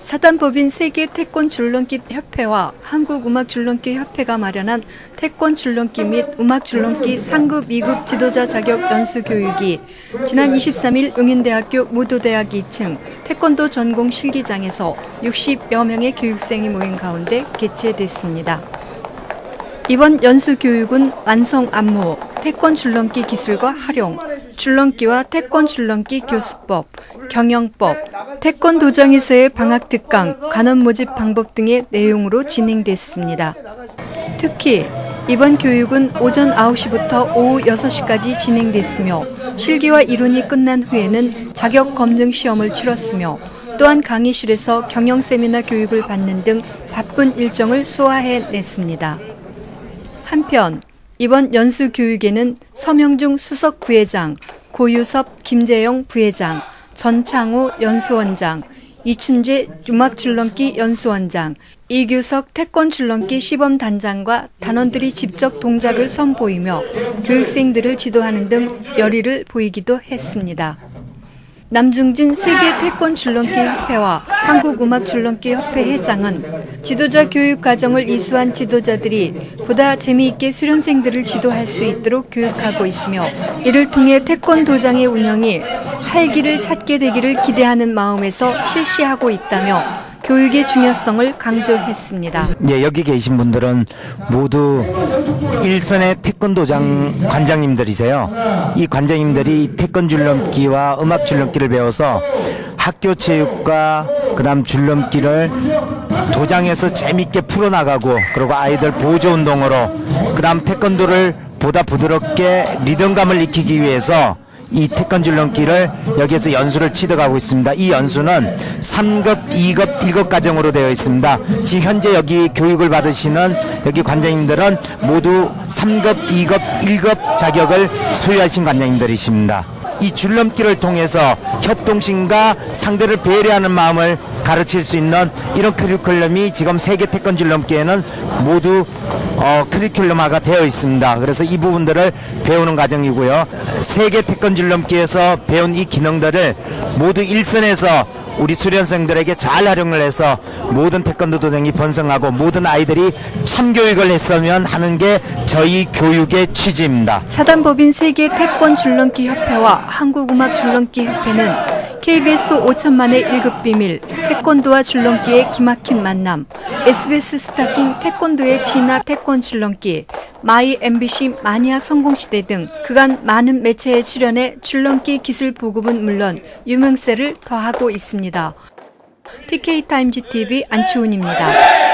사단법인 세계 태권 줄넘기 협회와 한국 음악 줄넘기 협회가 마련한 태권 줄넘기 및 음악 줄넘기 상급 2급 지도자 자격 연수 교육이 지난 23일 용인대학교 무도대학 2층 태권도 전공 실기장에서 60여 명의 교육생이 모인 가운데 개최됐습니다. 이번 연수 교육은 완성 안무, 태권 줄넘기 기술과 활용, 줄넘기와 태권 줄넘기 교수법, 경영법, 태권 도장에서의 방학 특강, 간원 모집 방법 등의 내용으로 진행됐습니다. 특히 이번 교육은 오전 9시부터 오후 6시까지 진행됐으며 실기와 이론이 끝난 후에는 자격 검증 시험을 치렀으며 또한 강의실에서 경영 세미나 교육을 받는 등 바쁜 일정을 소화해 냈습니다. 한편 이번 연수 교육에는 서명중 수석 부회장, 고유섭 김재영 부회장, 전창우 연수원장, 이춘재 음악 줄넘기 연수원장, 이규석 태권 줄넘기 시범 단장과 단원들이 직접 동작을 선보이며 교육생들을 지도하는 등 열의를 보이기도 했습니다. 남중진 세계 태권 줄넘기 협회와 한국음악 줄넘기 협회 회장은 지도자 교육 과정을 이수한 지도자들이 보다 재미있게 수련생들을 지도할 수 있도록 교육하고 있으며 이를 통해 태권 도장의 운영이 활기를 찾게 되기를 기대하는 마음에서 실시하고 있다며 교육의 중요성을 강조했습니다. 예, 여기 계신 분들은 모두 일선의 태권도장 관장님들이세요. 이 관장님들이 태권 줄넘기와 음악 줄넘기를 배워서 학교 체육과 그다음 줄넘기를 도장에서 재밌게 풀어나가고 그리고 아이들 보조 운동으로 그다음 태권도를 보다 부드럽게 리듬감을 익히기 위해서 이 태권 줄넘기를 여기에서 연수를 치러가고 있습니다. 이 연수는 3급, 2급, 1급 과정으로 되어 있습니다. 지금 현재 여기 교육을 받으시는 여기 관장님들은 모두 3급, 2급, 1급 자격을 소유하신 관장님들이십니다. 이 줄넘기를 통해서 협동심과 상대를 배려하는 마음을 가르칠 수 있는 이런 커리큘럼이 지금 세계 태권 줄넘기에는 모두 어, 커리큘럼화가 되어 있습니다. 그래서 이 부분들을 배우는 과정이고요. 세계 태권 줄넘기에서 배운 이 기능들을 모두 일선에서 우리 수련생들에게 잘 활용을 해서 모든 태권도 도장이 번성하고 모든 아이들이 참교육을 했으면 하는 게 저희 교육의 취지입니다. 사단법인 세계 태권 줄넘기 협회와 한국음악 줄넘기 협회는 KBS 5천만의 1급 비밀, 태권도와 줄넘기의 기막힌 만남, SBS 스타킹 태권도의 진화 태권 줄넘기, 마이 MBC 마니아 성공시대 등 그간 많은 매체에 출연해 줄넘기 기술 보급은 물론 유명세를 더하고 있습니다. TK타임즈 TV 안치훈입니다.